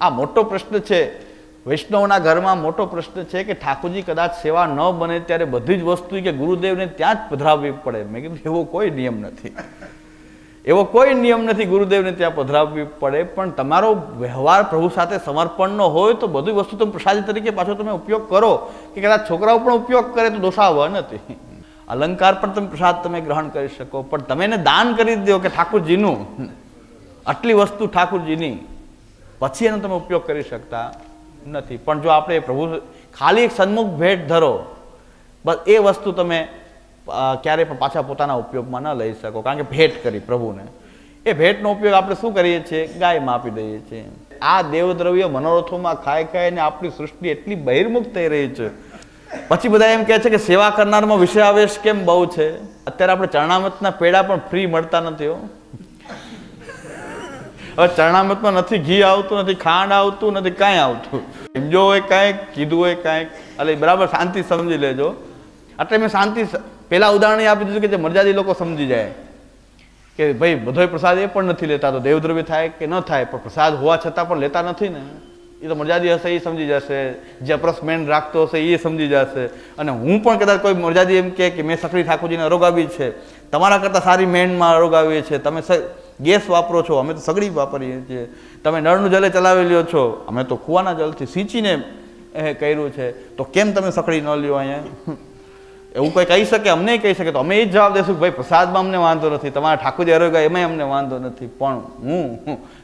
આ મોટો પ્રશ્ન છે. વૈષ્ણવના ઘરમાં મોટો પ્રશ્ન છે કે ઠાકોરજી કદાચ સેવા ન બને ત્યારે બધી જ વસ્તુ કે ગુરુદેવને ત્યાં જ પધરાવવી પડે. મેં કીધું, એવો કોઈ નિયમ નથી. એવો કોઈ નિયમ નથી ગુરુદેવને ત્યાં પધરાવવી પડે. પણ તમારો વ્યવહાર પ્રભુ સાથે સમર્પણનો હોય તો બધી વસ્તુ તમે પ્રસાદી તરીકે પાછો તમે ઉપયોગ કરો. કે કદાચ છોકરાઓ પણ ઉપયોગ કરે તો દોષાવવા નથી. અલંકાર પણ તમે પ્રસાદ તમે ગ્રહણ કરી શકો, પણ તમે એને દાન કરી દો કે ઠાકુરજીનું. આટલી વસ્તુ ઠાકુરજીની. પછી એનો તમે ઉપયોગ કરી શકતા નથી. પણ જો આપણે પ્રભુ ખાલી એક સન્મુખ ભેટ ધરો, બસ એ વસ્તુ તમે ક્યારેય પણ પાછા પોતાના ઉપયોગમાં ન લઈ શકો. કારણ કે ભેટ કરી પ્રભુને. એ ભેટનો ઉપયોગ આપણે શું કરીએ છીએ? ગાયમાં આપી દઈએ છીએ. આ દેવદ્રવ્ય મનોરથોમાં ખાઈ ખાઈને આપણી સૃષ્ટિ એટલી બહિર્મુખ થઈ રહી છે. પછી બધા એમ કહે છે કે સેવા કરનારમાં વિષયાવેશ કેમ બહુ છે? અત્યારે આપણે ચરણામતના પેડા પણ ફ્રી મળતા નથી હો. હવે ચરણામતમાં નથી ઘી આવતું, નથી ખાંડ આવતું, નથી કાંઈ આવતું. સમજો હોય કાંઈક, કીધું હોય કાંઈક, એટલે બરાબર શાંતિ સમજી લેજો. એટલે મેં શાંતિ પહેલાં ઉદાહરણ આપી દીધું કે જે મરજાદી લોકો સમજી જાય. કે ભાઈ બધોય પ્રસાદ એ પણ નથી લેતા, તો દેવદ્રવ્ય થાય કે ન થાય, પણ પ્રસાદ હોવા છતાં પણ લેતા નથી ને. એ તો મરજાદી હશે, એ સમજી જશે. જે અપ્રસમેન રાખતો હશે, એ સમજી જશે. અને હું પણ કદાચ કોઈ મરજાદી એમ કહે કે મેં સખડી ઠાકોરજીને અરોગાવી છે. તમારા કરતાં સારી મેનમાં અરોગાવીએ છે તમે ગેસ વાપરો છો. અમે તો સગડી વાપરીએ છીએ. તમે નળનું જલે ચલાવી લ્યો છો. અમે તો કૂવાના જલથી સિંચીને, એ, કર્યું છે. તો કેમ તમે સકડી ન લ્યો અહીંયા? એવું કોઈ કહી શકે? અમને કહી શકે? તો અમે એ જ જવાબ દેશું ભાઈ, પ્રસાદમાં અમને વાંધો નથી. તમારા ઠાકોરજી અરોગા એમાં અમને વાંધો નથી. પણ હું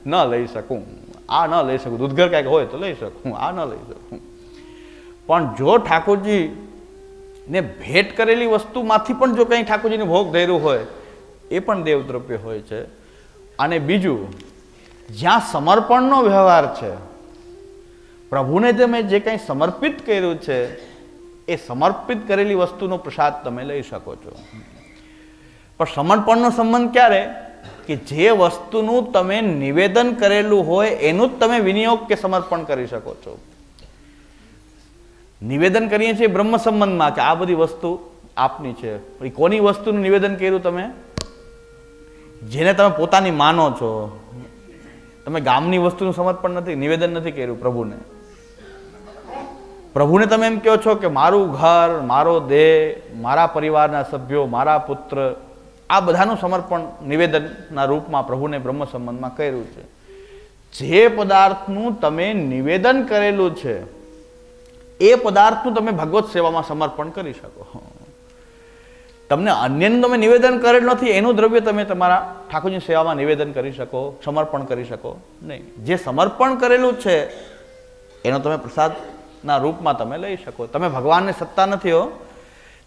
ન લઈ શકું. આ ન લઈ શકું. દૂધઘર કાંઈક હોય તો લઈ શકું. આ ન લઈ શકું. પણ જો ઠાકોરજી ને ભેટ કરેલી વસ્તુમાંથી પણ જો કંઈ ઠાકોરજીને ભોગ ધર્યું હોય, એ પણ દેવદ્રવ્ય હોય છે. અને બીજું, જ્યાં સમર્પણનો વ્યવહાર છે, પ્રભુને તમે જે કંઈ સમર્પિત કર્યું છે, એ સમર્પિત કરેલી વસ્તુનો પ્રસાદ તમે લઈ શકો છો. પણ સમર્પણનો સંબંધ ક્યારે? કે જે વસ્તુનું તમે નિવેદન કરેલું હોય, એનું જ તમે વિનિયોગ કે સમર્પણ કરી શકો છો. નિવેદન કરીએ છીએ બ્રહ્મ સંબંધમાં કે આ બધી વસ્તુ આપની છે. એ કોની વસ્તુનું નિવેદન કર્યું તમે? જેને તમે પોતાની માનો છો. તમે ગામની વસ્તુનું સમર્પણ નથી, નિવેદન નથી કર્યું પ્રભુને. પ્રભુને તમે એમ કહો છો કે મારું ઘર, મારો દેહ, મારા પરિવારના સભ્યો, મારા પુત્ર આ બધાનું સમર્પણ નિવેદનના રૂપમાં પ્રભુને બ્રહ્મ સંબંધમાં કર્યું છે. જે પદાર્થનું તમે નિવેદન કરેલું છે, એ પદાર્થનું તમે ભગવત સેવામાં સમર્પણ કરી શકો. તમને અન્યનું તમે નિવેદન કરેલ નથી, એનું દ્રવ્ય તમે તમારા ઠાકોરજી સેવામાં નિવેદન કરી શકો, સમર્પણ કરી શકો નહીં. જે સમર્પણ કરેલું છે, એનો તમે પ્રસાદના રૂપમાં તમે લઈ શકો. તમે ભગવાનને સત્તા નથી હો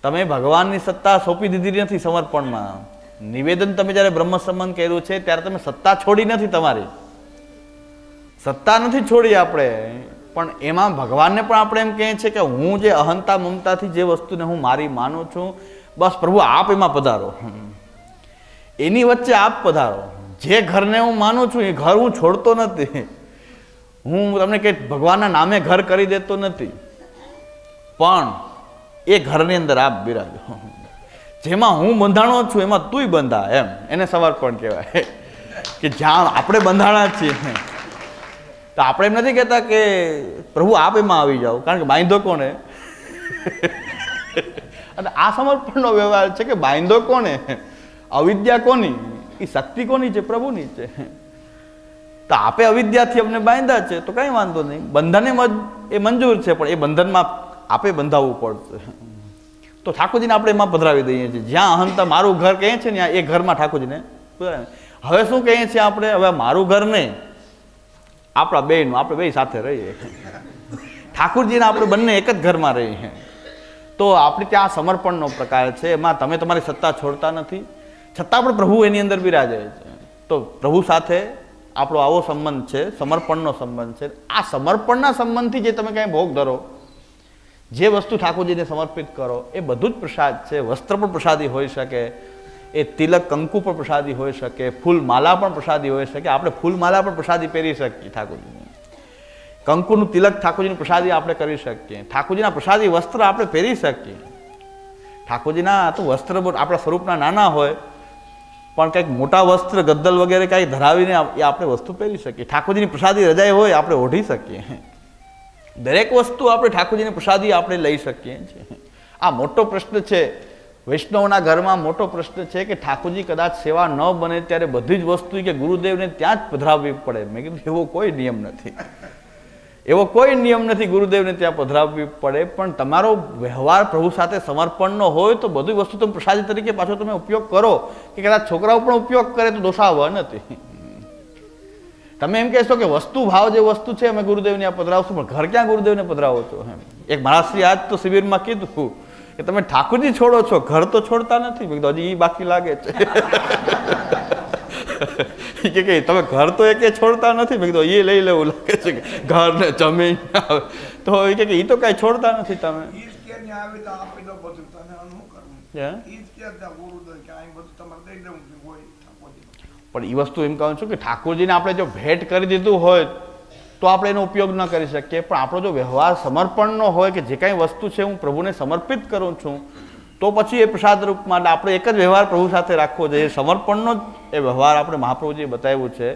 તમે ભગવાનની સત્તા સોંપી દીધી નથી સમર્પણમાં. નિવેદન તમે જ્યારે બ્રહ્મ સંબંધ કર્યું છે, ત્યારે તમે સત્તા છોડી નથી તમારી. સત્તા નથી છોડી આપણે, પણ એમાં ભગવાનને પણ આપણે એમ કહીએ છીએ કે હું જે અહંતા મમતાથી જે વસ્તુને હું મારી માનું છું, બસ પ્રભુ આપ એમાં પધારો. એની વચ્ચે આપ પધારો. જે ઘરને હું માનું છું, એ ઘર હું છોડતો નથી. હું તમને કે ભગવાનના નામે ઘર કરી દેતો નથી. પણ એ ઘરની અંદર આપ બિરાજો. જેમાં હું બંધાણો છું, એમાં તુંય બંધા, એમ. એને સમર્પણ કહેવાય? કે જ્યાં આપણે બંધાણા છીએ. તો આપણે એમ નથી કહેતા કે પ્રભુ આપ એમાં આવી જાઓ, કારણ કે બાંધો કોને અને આ સમર્પણનો વ્યવહાર છે કે બાંધો કોને અવિદ્યા કોની? એ શક્તિ કોની છે? પ્રભુની છે. તો આપે અવિદ્યાથી અમને બાંધ્યા છે, તો કંઈ વાંધો નહીં. બંધને એ મંજૂર છે, પણ એ બંધનમાં આપે બંધાવવું પડશે. તો ઠાકોરજીને આપણે એમાં પધરાવી દઈએ છીએ. જ્યાં અહંતા મારું ઘર કહે છે ને એ ઘરમાં ઠાકોરજીને હવે શું કહીએ છીએ આપણે? હવે મારું ઘર નહીં. આપણા બેનું આપણે બે સાથે રહીએ. ઠાકોરજીને આપણે બંને એક જ ઘરમાં રહીએ તો આપણે ત્યાં સમર્પણનો પ્રકાર છે. એમાં તમે તમારી સત્તા છોડતા નથી. છતાં પણ પ્રભુ એની અંદર બિરાજે છે. તો પ્રભુ સાથે આપણો આવો સંબંધ છે. સમર્પણનો સંબંધ છે. આ સમર્પણના સંબંધથી જે તમે કાંઈ ભોગ ધરો જે વસ્તુ ઠાકોરજીને સમર્પિત કરો, એ બધું જ પ્રસાદ છે. વસ્ત્ર પણ પ્રસાદી હોઈ શકે, એ તિલક, કંકુ પણ પ્રસાદી હોઈ શકે ફૂલ માલા પણ પ્રસાદી હોઈ શકે. આપણે ફૂલ માલા પણ પ્રસાદી પહેરી શકીએ ઠાકોરજીને. કંકુનું તિલક ઠાકોરજીની પ્રસાદી આપણે કરી શકીએ. ઠાકોરજીના પ્રસાદી વસ્ત્ર આપણે પહેરી શકીએ. ઠાકોરજીના તો વસ્ત્ર આપણા સ્વરૂપના નાના હોય, પણ કંઈક મોટા વસ્ત્ર, ગદ્દલ વગેરે કાંઈ ધરાવીને આપણે વસ્તુ પહેરી શકીએ. ઠાકોરજીની પ્રસાદી રજાઈ હોય, આપણે ઓઢી શકીએ. દરેક વસ્તુ આપણે ઠાકોરજીની પ્રસાદી આપણે લઈ શકીએ છીએ. આ મોટો પ્રશ્ન છે, વૈષ્ણવના ઘરમાં મોટો પ્રશ્ન છે કે ઠાકોરજી કદાચ સેવા ન બને ત્યારે બધી જ વસ્તુ કે ગુરુદેવને ત્યાં જ પધરાવવી પડે. મેં કીધું, એવો કોઈ નિયમ નથી. એવો કોઈ નિયમ નથી ગુરુદેવને ત્યાં પધરાવવી પડે, પણ તમારો વ્યવહાર પ્રભુ સાથે સમર્પણનો હોય તો બધી વસ્તુ તમે પ્રસાદી તરીકે પાછો તમે ઉપયોગ કરો. કે કદાચ છોકરાઓ પણ ઉપયોગ કરે તો દોષાવવા નથી. તમે એમ કહેશો કે વસ્તુ ભાવ જે વસ્તુ છે અમે ગુરુદેવને આ પધરાવશું પણ ઘર ક્યાં ગુરુદેવને પધરાવો છો? એમ. એક મારા આજ તો શિબિરમાં કીધું કે તમે ઠાકોરજી છોડો છો ઘર તો છોડતા નથી. કીધું હજી એ બાકી લાગે છે. કે તમે ઘર તો એકે છોડતા નથી. મેં કીધું એ લઈ લેવું લાગે છે કે ઘર ને જમીન તો એ કે એ તો કાંઈ છોડતા નથી તમે. આવી પણ એ વસ્તુ એમ કહું છું કે ઠાકોરજીને આપણે જો ભેટ કરી દીધું હોય તો આપણે એનો ઉપયોગ ન કરી શકીએ. પણ આપણો જો વ્યવહાર સમર્પણનો હોય કે જે કાંઈ વસ્તુ છે હું પ્રભુને સમર્પિત કરું છું, તો પછી એ પ્રસાદ રૂપમાં આપણે એક જ વ્યવહાર પ્રભુ સાથે રાખવો જોઈએ. સમર્પણનો જ એ વ્યવહાર આપણે મહાપ્રભુજીએ બતાવ્યું છે.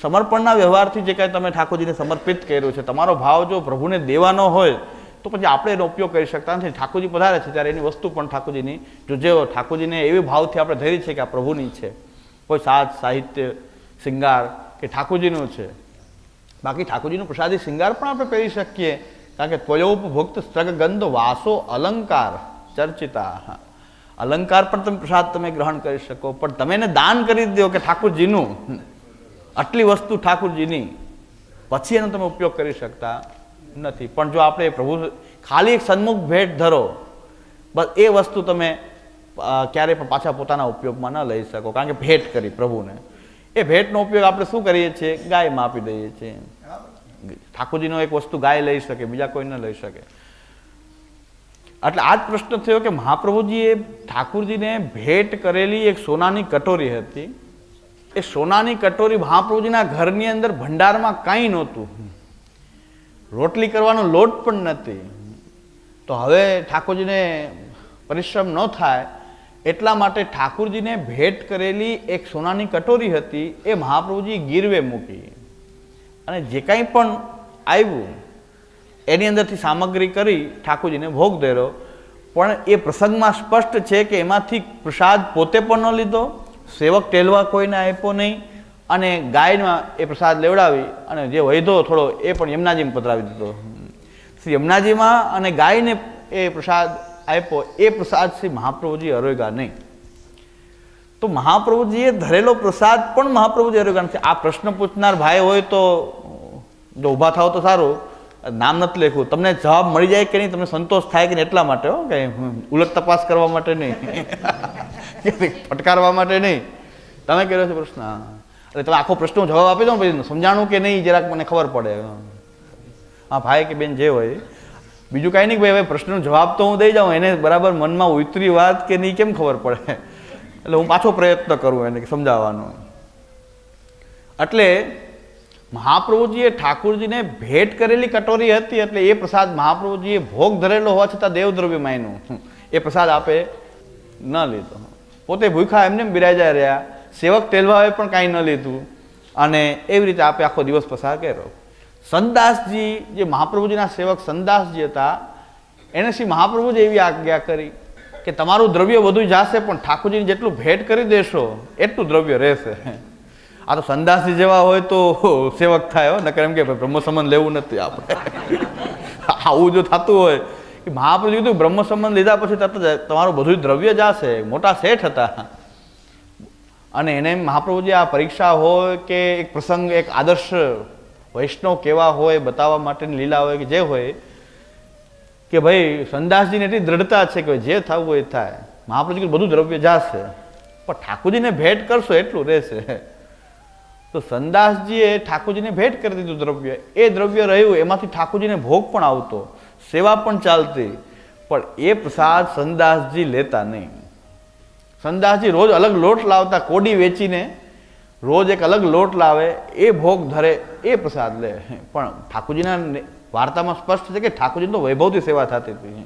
સમર્પણના વ્યવહારથી જે કાંઈ તમે ઠાકોરજીને સમર્પિત કર્યું છે, તમારો ભાવ જો પ્રભુને દેવાનો હોય, તો પછી આપણે એનો ઉપયોગ કરી શકતા નથી. ઠાકોરજી પધારે છે ત્યારે એની વસ્તુ પણ ઠાકોરજીની, જો જેઓ ઠાકોરજીને એવી ભાવથી આપણે ધરી છે કે આ પ્રભુની છે. કોઈ સાજ સાહિત્ય, શિંગાર કે ઠાકોરજીનો છે. બાકી ઠાકોરજીનું પ્રસાદી શિંગાર પણ આપણે પહેરી શકીએ. કારણ કે ત્વયોપભુક્ત સ્ત્રગંધ વાસો, અલંકાર, ચર્ચિતા. અલંકાર પણ તમે પ્રસાદ તમે ગ્રહણ કરી શકો. પણ તમે એને દાન કરી દો કે ઠાકોરજીનું. આટલી વસ્તુ ઠાકોરજીની. પછી એનો તમે ઉપયોગ કરી શકતા નથી. પણ જો આપણે પ્રભુ ખાલી એક સન્મુખ ભેટ ધરો, બસ એ વસ્તુ તમે ક્યારેય પણ પાછા પોતાના ઉપયોગમાં ન લઈ શકો. કારણ કે ભેટ કરી પ્રભુને. એ ભેટનો ઉપયોગ આપણે શું કરીએ છીએ? ગાયમાં આપી દઈએ છીએ. ઠાકોરજીનો એક વસ્તુ ગાય લઈ શકે, બીજા કોઈ ન લઈ શકે. એટલે આ જ પ્રશ્ન થયો કે મહાપ્રભુજીએ ઠાકુરજીને ભેટ કરેલી એક સોનાની કટોરી હતી. એ સોનાની કટોરી મહાપ્રભુજીના ઘરની અંદર ભંડારમાં કાંઈ નહોતું. રોટલી કરવાનો લોટ પણ નથી. તો હવે ઠાકોરજીને પરિશ્રમ ન થાય એટલા માટે ઠાકુરજીને ભેટ કરેલી એક સોનાની કટોરી હતી, એ મહાપ્રભુજી ગીરવે મૂકી. અને જે કાંઈ પણ આવ્યું, એની અંદરથી સામગ્રી કરી ઠાકુરજીને ભોગ ધર્યો. પણ એ પ્રસંગમાં સ્પષ્ટ છે કે એમાંથી પ્રસાદ પોતે પણ ન લીધો, સેવક ટેલવા કોઈને આપ્યો નહીં, અને ગાયમાં એ પ્રસાદ લેવડાવી, અને જે વૈધો થોડો એ પણ યમુનાજીમાં પધરાવી દીધો. શ્રી યમુનાજીમાં અને ગાયને એ પ્રસાદ આપ્યો એ પ્રસાદ શ્રી મહાપ્રભુજી અરોગ્યા નહીં તો મહાપ્રભુજીએ ધરેલો પ્રસાદ પણ મહાપ્રભુજી અરોગ્યા નથી આ પ્રશ્ન પૂછનાર ભાઈ હોય તો, જો ઊભા થાવ તો સારું. નામ નથી લખ્યું. તમને જવાબ મળી જાય કે નહીં, તમને સંતોષ થાય કે નહીં, એટલા માટે હો, કે ઉલટ તપાસ કરવા માટે નહીં. ફટકારવા માટે નહીં. તમે કર્યો છે પ્રશ્ન. એટલે તમે આખો પ્રશ્નનો જવાબ આપી દો પછી સમજાણું કે નહીં, જરાક મને ખબર પડે. હા, ભાઈ કે બેન જે હોય. બીજું કાંઈ નહીં, ભાઈ, હવે પ્રશ્નનો જવાબ તો હું દઈ જાઉં. એને બરાબર મનમાં ઉતરી વાત કે નહીં, કેમ ખબર પડે? એટલે હું પાછો પ્રયત્ન કરું એને સમજાવવાનો. એટલે મહાપ્રભુજીએ ઠાકુરજીને ભેટ કરેલી કટોરી હતી, એટલે એ પ્રસાદ મહાપ્રભુજીએ ભોગ ધરેલો હોવા છતાં દેવદ્રવ્ય માયનું. એ પ્રસાદ આપે ન લીધો. પોતે ભૂખા એમને એમ બિરાજા રહ્યા. સેવક તેલવાએ પણ કાંઈ ન લીધું. અને એવી રીતે આપે આખો દિવસ પસાર કર્યો. સંદાસજી, જે મહાપ્રભુજીના સેવક સંદાસજી હતા, એને શ્રી મહાપ્રભુજી એવી આજ્ઞા કરી કે તમારું દ્રવ્ય વધુ જશે, પણ ઠાકોરજીને જેટલું ભેટ કરી દેશો, એટલું દ્રવ્ય રહેશે. આ તો સંદાસજી જેવા હોય તો સેવક થાય હો, નકર એમ કે ભાઈ બ્રહ્મ સંબંધ લેવું નથી આપણે. આવું જો થતું હોય, કે મહાપ્રભુજી કીધું બ્રહ્મ સંબંધ લીધા પછી તરત જ તમારું બધું દ્રવ્ય જશે, મોટા શેઠ હતા. અને એને મહાપ્રભુજી આ પરીક્ષા હોય કે એક પ્રસંગ, એક આદર્શ વૈષ્ણવ કેવા હોય, બતાવવા માટેની લીલા હોય કે જે હોય, કે ભાઈ સંદાસજીને એટલી દ્રઢતા છે કે જે થવું હોય થાય. મહાપ્રભુજી કીધું બધું દ્રવ્ય જાશે. પણ ઠાકોરજીને ભેટ કરશો એટલું રહેશે. તો સંદાસજીએ ઠાકોરજીને ભેટ કરી દીધું દ્રવ્ય. એ દ્રવ્ય રહ્યું, એમાંથી ઠાકોરજીને ભોગ પણ આવતો, સેવા પણ ચાલતી. પણ એ પ્રસાદ સંદાસજી લેતા નહીં. સંદાસજી રોજ અલગ લોટ લાવતા, કોડી વેચીને રોજ એક અલગ લોટ લાવે એ ભોગ ધરે એ પ્રસાદ લે. પણ ઠાકોરજીના વાર્તામાં સ્પષ્ટ છે કે ઠાકોરજી તો વૈભવથી સેવા થતી હતી.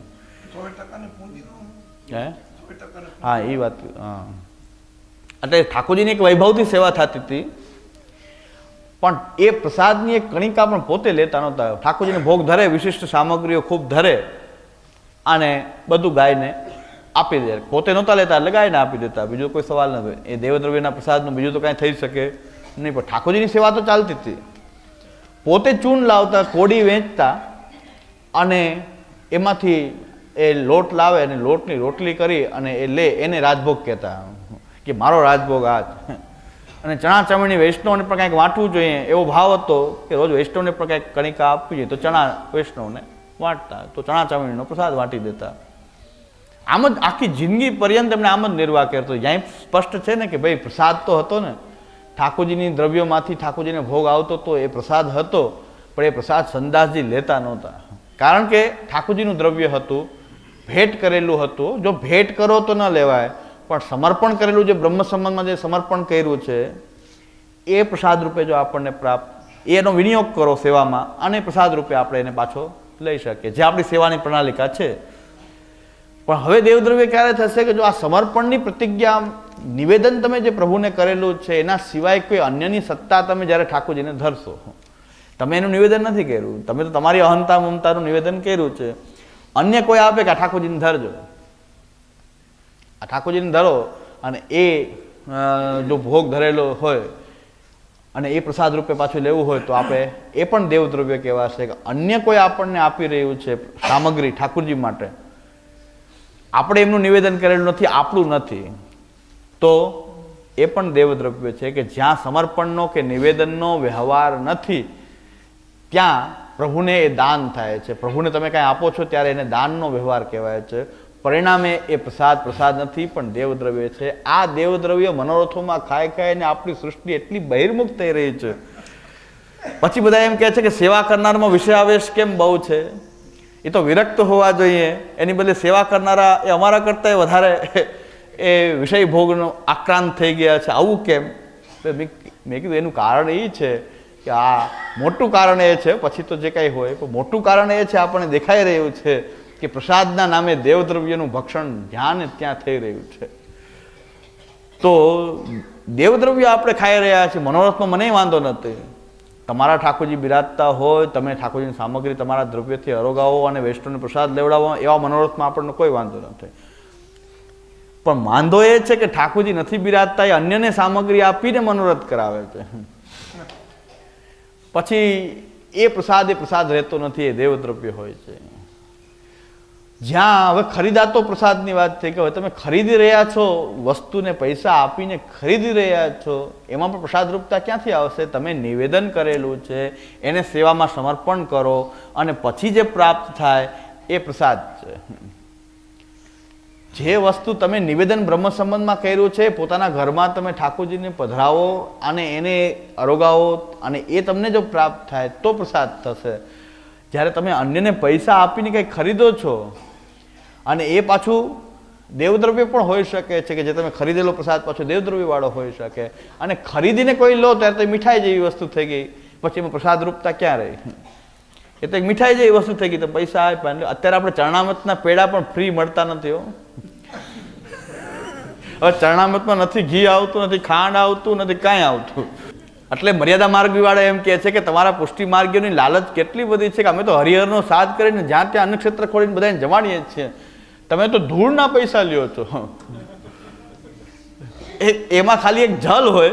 હા? એ વાત હા. એટલે ઠાકોરજીની એક વૈભવથી સેવા થતી હતી. પણ એ પ્રસાદની એક કણિકા પણ પોતે લેતા નહોતા ઠાકોરજીને ભોગ ધરે વિશિષ્ટ સામગ્રીઓ ખૂબ ધરે. અને બધું ગાયને આપી દે. પોતે નહોતા લેતા લગાવીને આપી દેતા. બીજો કોઈ સવાલ નથી એ દેવદ્રવ્યના પ્રસાદનું બીજું તો કાંઈ થઈ શકે નહીં, પણ ઠાકોરજીની સેવા તો ચાલતી હતી. પોતે ચૂન લાવતા, કોડી વેચતા અને એમાંથી એ લોટ લાવે અને લોટની રોટલી કરી અને એ લે, એને રાજભોગ કહેતા. કે મારો રાજભોગ આ અને ચણા ચમણી વૈષ્ણવને પણ કાંઈક વાંટવું જોઈએ. એવો ભાવ હતો કે રોજ વૈષ્ણવને પણ કંઈક કણિકા આપવી જોઈએ. તો ચણા વૈષ્ણવને વાંટતા. તો ચણા ચમણીનો પ્રસાદ વાંટી દેતા. આમ જ આખી જિંદગી પર્યંત એમણે આમ જ નિર્વાહ કરતો જ્યાં સ્પષ્ટ છે ને કે ભાઈ પ્રસાદ તો હતો ને, ઠાકોરજીની દ્રવ્યોમાંથી ઠાકોરજીને ભોગ આવતો તો એ પ્રસાદ હતો, પણ એ પ્રસાદ સંદાસજી લેતા નહોતા. કારણ કે ઠાકોરજીનું દ્રવ્ય હતું, ભેટ કરેલું હતું. જો ભેટ કરો તો ન લેવાય, પણ સમર્પણ કરેલું જે બ્રહ્મ સંબંધમાં જે સમર્પણ કર્યું છે, એ પ્રસાદ રૂપે જો આપણને પ્રાપ્ત, એનો વિનિયોગ કરો સેવામાં, અને પ્રસાદ રૂપે આપણે એને પાછો લઈ શકીએ. જે આપણી સેવાની પ્રણાલિકા છે પણ હવે દેવદ્રવ્ય ક્યારે થશે કે જો આ સમર્પણની પ્રતિજ્ઞા નિવેદન તમે જે પ્રભુને કરેલું છે, એના સિવાય કોઈ અન્યની સત્તા તમે જ્યારે ઠાકોરજીને ધરશો, તમે એનું નિવેદન નથી કર્યું. તમે તો તમારી અહંતા મમતાનું નિવેદન કર્યું છે. અન્ય કોઈ આપે કે આ ઠાકોરજીને ધરજો. આ ઠાકોરજીને ધરો અને એ જો ભોગ ધરેલો હોય અને એ પ્રસાદ રૂપે પાછું લેવું હોય તો આપણે એ પણ દેવદ્રવ્ય કહેવાશે કે અન્ય કોઈ આપણને આપી રહ્યું છે સામગ્રી ઠાકોરજી માટે. આપણે એમનું નિવેદન કરેલું નથી, આપણું નથી. તો એ પણ દેવદ્રવ્ય છે કે જ્યાં સમર્પણનો કે નિવેદનનો વ્યવહાર નથી, ત્યાં પ્રભુને એ દાન થાય છે. પ્રભુને તમે કાંઈ આપો છો ત્યારે એને દાનનો વ્યવહાર કહેવાય છે. પરિણામે એ પ્રસાદ પ્રસાદ નથી, પણ દેવદ્રવ્ય છે. આ દેવદ્રવ્ય મનોરથોમાં ખાઈ ખાઈને આપણી સૃષ્ટિ એટલી બહિર્મુખ થઈ રહી છે. પછી બધા એમ કહે છે કે સેવા કરનારમાં વિષયાવેશ કેમ બહુ છે? એ તો વિરક્ત હોવા જોઈએ. એની બદલે સેવા કરનારા એ અમારા કરતાં વધારે એ વિષય ભોગનો આક્રાંત થઈ ગયા છે. આવું કેમ? મેં કીધું એનું કારણ એ છે કે આ મોટું કારણ એ છે. પછી તો જે કાંઈ હોય, પણ મોટું કારણ એ છે આપણને દેખાઈ રહ્યું છે કે પ્રસાદના નામે દેવદ્રવ્યનું ભક્ષણ ધ્યાન ત્યાં થઈ રહ્યું છે. તો દેવદ્રવ્ય આપણે ખાઈ રહ્યા છીએ. મનોરથમાં મને વાંધો નથી. તમારા ઠાકોરજી બિરાજતા હોય, તમે ઠાકોરજીની સામગ્રી તમારા દ્રવ્યથી અરોગાવો અને વૈષ્ણવને પ્રસાદ લેવડાવો, એવા મનોરથમાં આપણને કોઈ વાંધો નથી પણ વાંધો એ છે કે ઠાકોરજી નથી બિરાજતા, એ અન્યને સામગ્રી આપીને મનોરથ કરાવે છે. પછી એ પ્રસાદ એ પ્રસાદ રહેતો નથી, એ દેવદ્રવ્ય હોય છે. જ્યાં હવે ખરીદાતો પ્રસાદની વાત થઈ કે હવે તમે ખરીદી રહ્યા છો, વસ્તુને પૈસા આપીને ખરીદી રહ્યા છો, એમાં પણ પ્રસાદરૂપતા ક્યાંથી આવશે? તમે નિવેદન કરેલું છે, એને સેવામાં સમર્પણ કરો અને પછી જે પ્રાપ્ત થાય એ પ્રસાદ છે. જે વસ્તુ તમે નિવેદન બ્રહ્મ સંબંધમાં કર્યું છે, પોતાના ઘરમાં તમે ઠાકોરજીને પધરાવો અને એને અરોગાવો અને એ તમને જો પ્રાપ્ત થાય તો પ્રસાદ થશે. જ્યારે તમે અન્યને પૈસા આપીને કંઈ ખરીદો છો અને એ પાછું દેવદ્રવ્ય પણ હોઈ શકે છે કે જે તમે ખરીદેલો પ્રસાદ પાછો દેવદ્રવ્યવાળો હોઈ શકે. અને ખરીદીને કોઈ લો ત્યારે તો મીઠાઈ જેવી વસ્તુ થઈ ગઈ. પછી એમાં પ્રસાદ રૂપતા ક્યાં રહી? એ તો એક મીઠાઈ જેવી વસ્તુ થઈ ગઈ. તો પૈસા આપ્યા અત્યારે આપણે ચરણામતના પેડા પણ ફ્રી મળતા નથી હો. હવે ચરણામતમાં નથી ઘી આવતું, નથી ખાંડ આવતું, નથી કાંઈ આવતું. એટલે મર્યાદા માર્ગવાળા એમ કહે છે કે તમારા પુષ્ટિ માર્ગીઓની લાલચ કેટલી બધી છે કે અમે તો હરિહરનો સાથ કરીને જ્યાં ત્યાં અન્નક્ષેત્ર ખોલીને બધાને જમાડીએ છીએ. તમે તો ધૂળના પૈસા લ્યો છો. એમાં ખાલી એક જલ હોય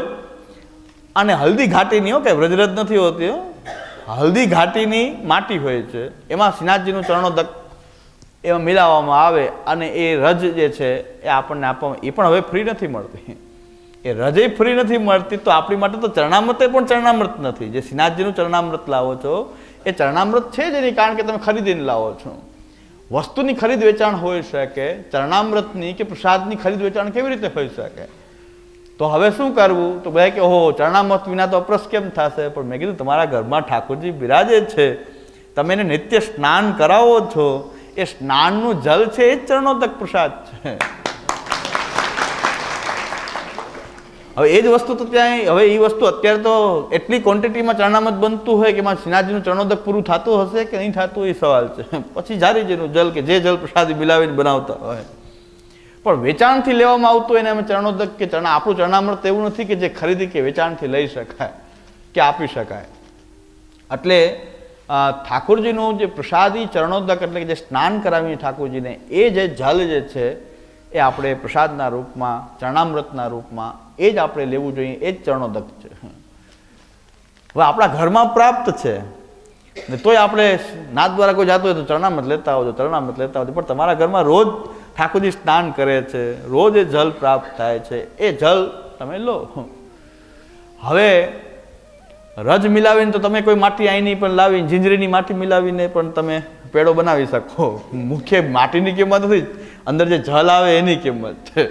અને હલ્દી ઘાટીની હો કે વ્રજરજ નથી હોતી હો. હલ્દી ઘાટીની માટી હોય છે. એમાં શ્રીનાથજીનું ચરણોદક એમાં મિલાવવામાં આવે અને એ રજ જે છે એ આપણને આપવામાં, એ પણ હવે ફ્રી નથી મળતી. એ રજે ફ્રી નથી મળતી તો આપણી માટે તો ચરણામૃતે પણ ચરણામૃત નથી. જે શ્રીનાથજીનું ચરણામૃત લાવો છો, એ ચરણામૃત છે જ નહીં કારણ કે તમે ખરીદીને લાવો છો. વસ્તુની ખરીદ વેચાણ હોઈ શકે, ચરણામૃતની કે પ્રસાદની ખરીદ વેચાણ કેવી રીતે હોઈ શકે? તો હવે શું કરવું? તો બધા કે, ઓહો, ચરણામૃત વિના તો અપ્રસ કેમ થશે? પણ મેં કીધું, તમારા ઘરમાં ઠાકોરજી બિરાજે છે. તમે એને નિત્ય સ્નાન કરાવો છો. એ સ્નાનનું જલ છે, એ જ ચરણોદક પ્રસાદ છે. હવે એ જ વસ્તુ તો ત્યાં હવે એ વસ્તુ અત્યારે તો એટલી ક્વોન્ટિટીમાં ચરણામત બનતું હોય કે એમાં શ્રીનાથજીનું ચરણોદક પૂરું થતું હશે કે નહીં થતું, એ સવાલ છે. પછી જારીજીનું જલ કે જે જલ પ્રસાદી મિલાવીને બનાવતા હોય. પણ વેચાણથી લેવામાં આવતું એને અમે ચરણોદક કે ચરણા આપણું ચરણામૃત એવું નથી કે જે ખરીદી કે વેચાણથી લઈ શકાય, કે આપી શકાય. એટલે ઠાકોરજીનું જે પ્રસાદી ચરણોદક એટલે કે જે સ્નાન કરાવીએ ઠાકોરજીને, એ જે જલ જે છે, એ આપણે પ્રસાદના રૂપમાં, ચરણામૃતના રૂપમાં એ જ આપણે લેવું જોઈએ, એ જ ચરણોદક છે. હવે આપણા ઘરમાં પ્રાપ્ત છે. ને તોય આપણે નાથ દ્વારા કોઈ જાતું હોય તો ચરણામૃત લેતા આવજો, ચરણામૃત લેતા આવજો. પણ તમારા ઘરમાં રોજ ઠાકોરજી સ્નાન કરે છે, રોજ એ જલ પ્રાપ્ત થાય છે. એ જલ તમે લો. હવે રજ મિલાવીને તો તમે કોઈ માટી આઈની પણ લાવીને, જીંજરીની માટી મિલાવીને પણ તમે પેડો બનાવી શકો. મુખ્ય માટીની કિંમત નથી, અંદર જે જલ આવે એની કિંમત. છે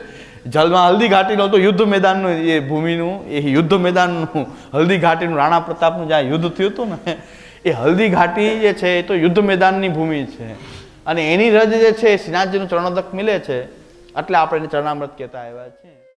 જલમાં હલ્દી ઘાટીનો તો યુદ્ધ મેદાનનું એ ભૂમિનું, એ યુદ્ધ મેદાનનું હલ્દી ઘાટીનું, રાણા પ્રતાપનું જ્યાં યુદ્ધ થયું હતું ને, એ હલ્દી ઘાટી જે છે એ તો યુદ્ધ મેદાનની ભૂમિ છે. અને એની રજ જે છે એ શ્રીનાથજીનું ચરણોદક મિલે છે. એટલે આપણે એને ચરણામૃત કહેતા આવ્યા છીએ.